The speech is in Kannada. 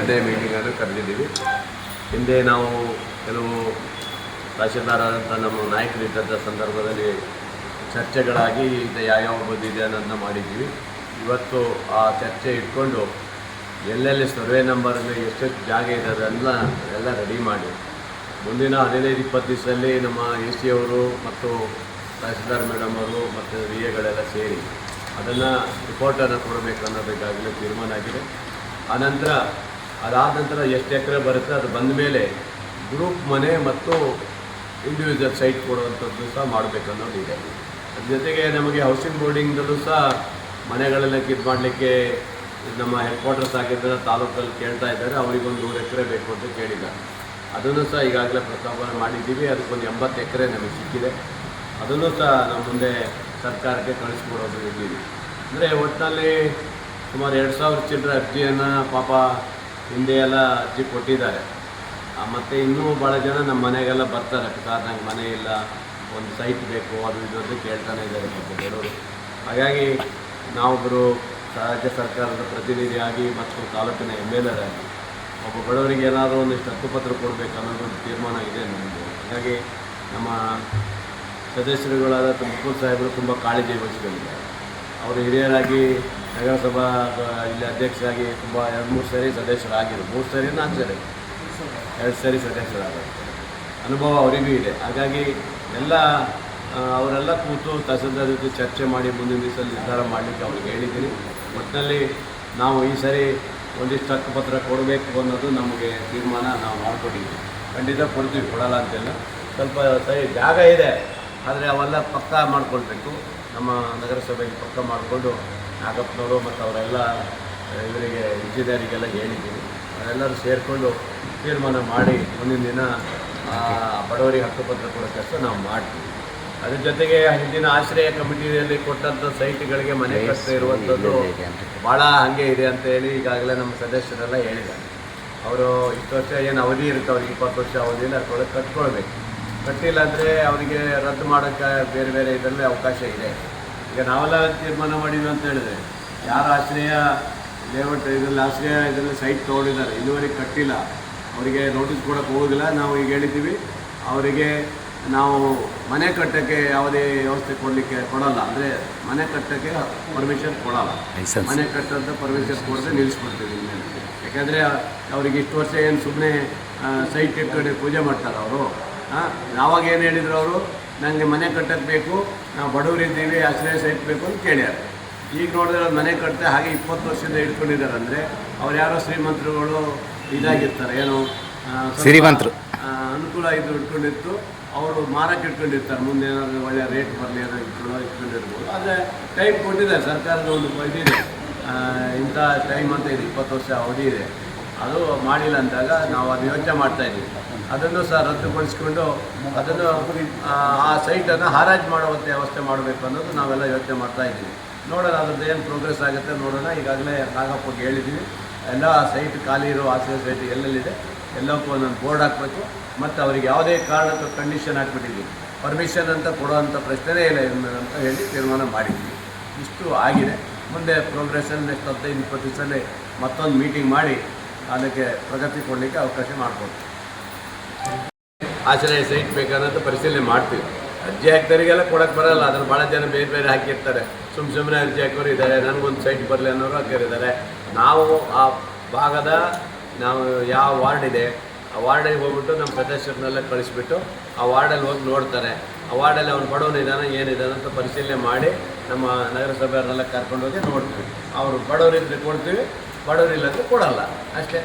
ಎರಡನೇ ಮೀಟಿಂಗನ್ನು ಕರೆದಿದ್ದೀವಿ. ಹಿಂದೆ ನಾವು ಕೆಲವು ತಹಶೀಲ್ದಾರಾದಂಥ ನಮ್ಮ ನಾಯಕರಿದ್ದಂಥ ಸಂದರ್ಭದಲ್ಲಿ ಚರ್ಚೆಗಳಾಗಿ ಇದು ಯಾವ್ಯಾವ ಬಂದಿದೆ ಅನ್ನೋದನ್ನ ಮಾಡಿದ್ದೀವಿ. ಇವತ್ತು ಆ ಚರ್ಚೆ ಇಟ್ಕೊಂಡು ಎಲ್ಲೆಲ್ಲಿ ಸರ್ವೆ ನಂಬರ್ಗೆ ಎಷ್ಟೆಷ್ಟು ಜಾಗ ಇದೆ ಅದೆಲ್ಲ ಎಲ್ಲ ರೆಡಿ ಮಾಡಿ. ಮುಂದಿನ ಹದಿನೈದು, ಇಪ್ಪತ್ತು ದಿವಸದಲ್ಲಿ ನಮ್ಮ ಎ ಸಿ ಅವರು ಮತ್ತು ತಹಶೀಲ್ದಾರ್ ಮೇಡಮ್ ಅವರು ಮತ್ತು ವಿ ಎಗಳೆಲ್ಲ ಸೇರಿ ಅದನ್ನು ರಿಪೋರ್ಟನ್ನು ಕೊಡಬೇಕು ಅನ್ನೋದಕ್ಕಾಗಲೇ ತೀರ್ಮಾನ ಆಗಿದೆ. ಆನಂತರ ಅದಾದ ನಂತರ ಎಷ್ಟು ಎಕರೆ ಬರುತ್ತೆ, ಅದು ಬಂದ ಮೇಲೆ ಗ್ರೂಪ್ ಮನೆ ಮತ್ತು ಇಂಡಿವಿಜುವಲ್ ಸೈಟ್ ಕೊಡುವಂಥದ್ದು ಸಹ ಮಾಡಬೇಕು ಅನ್ನೋದಿದೆ ಅದ್ರ ಜೊತೆಗೆ ನಮಗೆ ಹೌಸಿಂಗ್ ಬೋರ್ಡಿಂಗ್ದಲ್ಲೂ ಸಹ ಮನೆಗಳೆಲ್ಲ ಇದು ಮಾಡಲಿಕ್ಕೆ ನಮ್ಮ ಹೆಡ್ ಕ್ವಾರ್ಟರ್ಸ್ ಆಗಿದ್ದರೆ ತಾಲೂಕಲ್ಲಿ ಕೇಳ್ತಾ ಇದ್ದಾರೆ, ಅವರಿಗೊಂದು ನೂರು ಎಕರೆ ಬೇಕು ಅಂತ ಕೇಳಿದ್ದಾರೆ. ಅದನ್ನು ಸಹ ಈಗಾಗಲೇ ಪ್ರಸ್ತಾಪನೆ ಮಾಡಿದ್ದೀವಿ, ಅದಕ್ಕೊಂದು ಎಂಬತ್ತು ಎಕರೆ ನಮಗೆ ಸಿಕ್ಕಿದೆ. ಅದನ್ನು ಸಹ ನಮ್ಮ ಮುಂದೆ ಸರ್ಕಾರಕ್ಕೆ ಕಳಿಸ್ಕೊಡೋದು ಇದ್ದೀವಿ. ಅಂದರೆ ಒಟ್ಟಿನಲ್ಲಿ ಸುಮಾರು ಎರಡು ಸಾವಿರ ಚಿಲ್ಲರೆ ಅರ್ಜಿಯನ್ನು ಪಾಪ ಹಿಂದೆ ಎಲ್ಲ ಅರ್ಜಿ ಕೊಟ್ಟಿದ್ದಾರೆ. ಮತ್ತು ಮತ್ತೆ ಇನ್ನೂ ಭಾಳ ಜನ ನಮ್ಮ ಮನೆಗೆಲ್ಲ ಬರ್ತಾರೆ. ಸರ್ ನಂಗೆ ಮನೆ ಇಲ್ಲ, ಒಂದು ಸೈಟ್ ಬೇಕು, ಅದು ಇದು ಅಂತ ಕೇಳ್ತಾನೆ ಇದ್ದಾರೆ ಪಾಪ ಕೆಲವರು ಹಾಗಾಗಿ ನಾವೊಬ್ಬರು ರಾಜ್ಯ ಸರ್ಕಾರದ ಪ್ರತಿನಿಧಿಯಾಗಿ ಮತ್ತು ತಾಲೂಕಿನ ಎಂ ಎಲ್ ಒಬ್ಬ ಬಡವರಿಗೆ ಏನಾದರೂ ಒಂದಿಷ್ಟು ಹಕ್ಕುಪತ್ರ ಕೊಡಬೇಕು ಅನ್ನೋದು ಒಂದು ತೀರ್ಮಾನ ಇದೆ ನಮ್ಮದು ಹಾಗಾಗಿ ನಮ್ಮ ಸದಸ್ಯರುಗಳಾದ ತುಮಕೂರು ಸಾಹೇಬರು ತುಂಬ ಕಾಳಜಿ ವಹಿಸ್ಕೊಂಡಿದ್ದಾರೆ. ಅವರು ಹಿರಿಯರಾಗಿ ನಗರಸಭಾ ಇಲ್ಲಿ ಅಧ್ಯಕ್ಷರಾಗಿ ತುಂಬ ಎರಡು ಮೂರು ಸರಿ ಸದಸ್ಯರಾಗಿರು ಮೂರು ಸರಿ ನಾಲ್ಕು ಸರಿ. ಎರಡು ಸರಿ ಸದಸ್ಯರಾದರು ಅನುಭವ ಅವರಿಗೂ ಇದೆ. ಹಾಗಾಗಿ ಎಲ್ಲ ಅವರೆಲ್ಲ ಕೂತು ತಹಸೀಲ್ದಾರ್ ಜೊತೆ ಚರ್ಚೆ ಮಾಡಿ ಮುಂದಿನ ದಿವಸ ನಿರ್ಧಾರ ಮಾಡಲಿಕ್ಕೆ ಅವ್ರಿಗೆ ಹೇಳಿದ್ದೀನಿ. ಒಟ್ಟಿನಲ್ಲಿ ನಾವು ಈ ಸರಿ ಒಂದಿಷ್ಟು ಹಕ್ಕುಪತ್ರ ಕೊಡಬೇಕು ಅನ್ನೋದು ನಮಗೆ ತೀರ್ಮಾನ ನಾವು ಮಾಡ್ಕೊಂಡಿದ್ದೀವಿ. ಖಂಡಿತ ಕೊಡ್ತೀವಿ, ಕೊಡಲ್ಲ ಅಂತೆಲ್ಲ. ಸ್ವಲ್ಪ ಸರಿ ಜಾಗ ಇದೆ. ಆದರೆ ಅವೆಲ್ಲ ಪಕ್ಕ ಮಾಡಿಕೊಳ್ಬೇಕು. ನಮ್ಮ ನಗರಸಭೆಗೆ ಪಕ್ಕ ಮಾಡಿಕೊಂಡು ನಾಗಪ್ಪನವರು ಮತ್ತು ಅವರೆಲ್ಲ ಇವರಿಗೆ ಇಂಜಿನಿಯರಿಗೆಲ್ಲ ಹೇಳಿದ್ದೀವಿ. ಅವರೆಲ್ಲರೂ ಸೇರಿಕೊಂಡು ತೀರ್ಮಾನ ಮಾಡಿ ಮುಂದಿನ ದಿನ ಆ, ಬಡವರಿಗೆ ಹಕ್ಕುಪತ್ರ ಕೊಡೋ ಕೆಲಸ ನಾವು ಮಾಡ್ತೀವಿ. ಅದ್ರ ಜೊತೆಗೆ ಹಿಂದಿನ ಆಶ್ರಯ ಕಮಿಟಿಯಲ್ಲಿ ಕೊಟ್ಟಂಥ ಸೈಟ್ಗಳಿಗೆ ಮನೆ ಕಷ್ಟ ಇರುವಂಥದ್ದು ಭಾಳ ಹಾಗೆ ಇದೆ ಅಂತ ಹೇಳಿ ಈಗಾಗಲೇ ನಮ್ಮ ಸದಸ್ಯರೆಲ್ಲ ಹೇಳಿದ್ದಾರೆ. ಅವರು ಇಷ್ಟು ವರ್ಷ ಏನು ಅವಧಿ ಇರುತ್ತೆ ಅವ್ರಿಗೆ ಇಪ್ಪತ್ತು ವರ್ಷ ಅವಧಿಯಲ್ಲಿ ಅದ್ರೊಳಗೆ ಕಟ್ಕೊಳ್ಬೇಕು. ಕಟ್ಟಿಲ್ಲ ಅಂದರೆ ಅವರಿಗೆ ರದ್ದು ಮಾಡೋಕ್ಕೆ ಬೇರೆ ಬೇರೆ ಇದರಲ್ಲಿ ಅವಕಾಶ ಇದೆ. ಈಗ ನಾವೆಲ್ಲ ತೀರ್ಮಾನ ಮಾಡಿದ್ವಿ ಅಂತ ಹೇಳಿದ್ರೆ ಯಾರು ಆಶ್ರಯ ಲೇಔಟ್ ಇದರಲ್ಲಿ ಆಶ್ರಯ ಇದರಲ್ಲಿ ಸೈಟ್ ತೊಗೊಂಡಿದ್ದಾರೆ ಇದುವರೆಗೆ ಕಟ್ಟಿಲ್ಲ. ಅವರಿಗೆ ನೋಟಿಸ್ ಕೊಡೋಕ್ಕೆ ಹೋಗೋದಿಲ್ಲ. ನಾವು ಈಗ ಹೇಳಿದ್ದೀವಿ ಅವರಿಗೆ ನಾವು ಮನೆ ಕಟ್ಟೋಕ್ಕೆ ಯಾವುದೇ ವ್ಯವಸ್ಥೆ ಕೊಡಲಿಕ್ಕೆ ಕೊಡಲ್ಲ. ಅಂದರೆ ಮನೆ ಕಟ್ಟೋಕ್ಕೆ ಪರ್ಮಿಷನ್ ಕೊಡಲ್ಲ. ಮನೆ ಕಟ್ಟೋಂಥ ಪರ್ಮಿಷನ್ ಕೊಡದೆ ನಿಲ್ಲಿಸ್ಕೊಡ್ತೀವಿ ಇನ್ಮೇಲೆ. ಯಾಕೆಂದರೆ ಅವರಿಗೆ ಇಷ್ಟು ವರ್ಷ ಏನು ಸುಮ್ಮನೆ ಸೈಟ್ ಇಟ್ಕೊಂಡು ಪೂಜೆ ಮಾಡ್ತಾರೆ ಅವರು. ಯಾವಾಗ ಏನು ಹೇಳಿದ್ರು ಅವರು? ನನಗೆ ಮನೆ ಕಟ್ಟಕ್ಕೆ ಬೇಕು ನಾವು ಬಡವರಿದ್ದೀವಿ ಆಶ್ರಯ ಸೈಟ್ ಬೇಕು ಅಂತ ಕೇಳ್ಯಾರ. ಈಗ ನೋಡಿದ್ರೆ ಅವ್ರು ಮನೆ ಕಟ್ಟದೆ ಹಾಗೆ ಇಪ್ಪತ್ತು ವರ್ಷದಿಂದ ಇಟ್ಕೊಂಡಿದ್ದಾರೆ ಅಂದರೆ ಅವ್ರು ಯಾರೋ ಶ್ರೀಮಂತರುಗಳು ಇದಾಗಿರ್ತಾರೆ ಏನು ಶ್ರೀಮಂತರು. ಅನುಕೂಲ ಇದು ಇಟ್ಕೊಂಡಿತ್ತು. ಅವರು ಮಾರಕ್ಕೆ ಇಟ್ಕೊಂಡಿರ್ತಾರೆ ಮುಂದೆ ಏನಾದರೂ ಒಳ್ಳೆಯ ರೇಟ್ ಬರಲಿ ಅನ್ನೋ ಇಟ್ಕೊಂಡು ಇಟ್ಕೊಂಡಿರ್ಬೋದು. ಆದರೆ ಟೈಮ್ ಕೊಟ್ಟಿದ್ದಾರೆ ಸರ್ಕಾರದ ಒಂದು ಇದಿದೆ ಇಂಥ ಟೈಮ್ ಅಂತ ಇದೆ ಇಪ್ಪತ್ತು ವರ್ಷ ಅವಧಿ ಇದೆ. ಅದು ಮಾಡಿಲ್ಲ ಅಂದಾಗ ನಾವು ಅದು ಯೋಚನೆ ಮಾಡ್ತಾ ಇದ್ದೀವಿ. ಅದನ್ನು ಸಹ ರದ್ದುಗೊಳಿಸಿಕೊಂಡು ಅದನ್ನು ಆ, ಸೈಟನ್ನು ಹಾರಾಜು ಮಾಡುವಂಥ ವ್ಯವಸ್ಥೆ ಮಾಡಬೇಕು ಅನ್ನೋದು ನಾವೆಲ್ಲ ಯೋಚನೆ ಮಾಡ್ತಾ ಇದ್ದೀವಿ. ನೋಡೋಣ ಅದ್ರದ್ದು ಏನು ಪ್ರೋಗ್ರೆಸ್ ಆಗುತ್ತೆ ನೋಡೋಣ. ಈಗಾಗಲೇ ನಾಗಪ್ಪಗೆ ಹೇಳಿದ್ದೀವಿ ಎಲ್ಲ ಸೈಟ್ ಖಾಲಿ ಇರೋ ಆಸೆ ಸೈಟ್ ಎಲ್ಲೆಲ್ಲಿದೆ ಎಲ್ಲಕ್ಕೂ ಒಂದೊಂದು ಬೋರ್ಡ್ ಹಾಕಬೇಕು. ಮತ್ತು ಅವರಿಗೆ ಯಾವುದೇ ಕಾರಣಕ್ಕೂ ಕಂಡೀಷನ್ ಹಾಕ್ಬಿಟ್ಟಿದ್ದೀವಿ. ಪರ್ಮಿಷನ್ ಅಂತ ಕೊಡೋವಂಥ ಪ್ರಶ್ನೆನೇ ಇಲ್ಲ ಅಂತ ಹೇಳಿ ತೀರ್ಮಾನ ಮಾಡಿದ್ದೀವಿ. ಇಷ್ಟು ಆಗಿದೆ. ಮುಂದೆ ಪ್ರೋಗ್ರೆಸ್ಸಲ್ಲಿ ನೆಕ್ಸ್ಟ್ ಹದಿನೈದು ಇಪ್ಪತ್ತು ದಿವಸದಲ್ಲಿ ಮತ್ತೊಂದು ಮೀಟಿಂಗ್ ಮಾಡಿ ಅದಕ್ಕೆ ಪ್ರಗತಿ ಕೊಡಲಿಕ್ಕೆ ಅವಕಾಶ ಮಾಡಿಕೊಡ್ತೀವಿ ಆಶ್ರಯ ಸೈಟ್ ಬೇಕಾದಂಥ ಪರಿಶೀಲನೆ ಮಾಡ್ತೀವಿ. ಅರ್ಜಿ ಹಾಕ್ದವರಿಗೆಲ್ಲ ಕೊಡಕ್ಕೆ ಬರಲ್ಲ ಅದ್ರಲ್ಲಿ ಭಾಳ ಜನ ಬೇರೆ ಬೇರೆ ಹಾಕಿರ್ತಾರೆ. ಸುಮ್ಮ ಸುಮ್ಮನೆ ಅರ್ಜಿ ಹಾಕೋರು ಇದ್ದಾರೆ ನನಗೊಂದು ಸೈಟ್ ಬರಲಿ ಅನ್ನೋರು ಹಾಕಿರಿದ್ದಾರೆ ನಾವು ಆ ಭಾಗದ ನಾವು ಯಾವ ವಾರ್ಡ್ ಇದೆ, ಆ ವಾರ್ಡಿಗೆ ಹೋಗ್ಬಿಟ್ಟು ನಮ್ಮ ಸದಸ್ಯರನ್ನೆಲ್ಲ ಕಳಿಸ್ಬಿಟ್ಟು ಆ ವಾರ್ಡಲ್ಲಿ ಹೋಗಿ ನೋಡ್ತಾರೆ. ಆ ವಾರ್ಡಲ್ಲಿ ಅವ್ನು ಬಡವನಿದ್ದಾನೆ ಏನಿದ್ದಾನೆ ಅಂತ ಪರಿಶೀಲನೆ ಮಾಡಿ ನಮ್ಮ ನಗರಸಭೆಯವ್ರನ್ನೆಲ್ಲ ಕರ್ಕೊಂಡೋಗಿ ನೋಡ್ತೀವಿ. ಅವರು ಬಡವರಿದ್ರೆ ಕೊಡ್ತೀವಿ ಬಡವರಿಲ್ಲ ಅಂದರೆ ಕೊಡಲ್ಲ. ಅಷ್ಟೇ.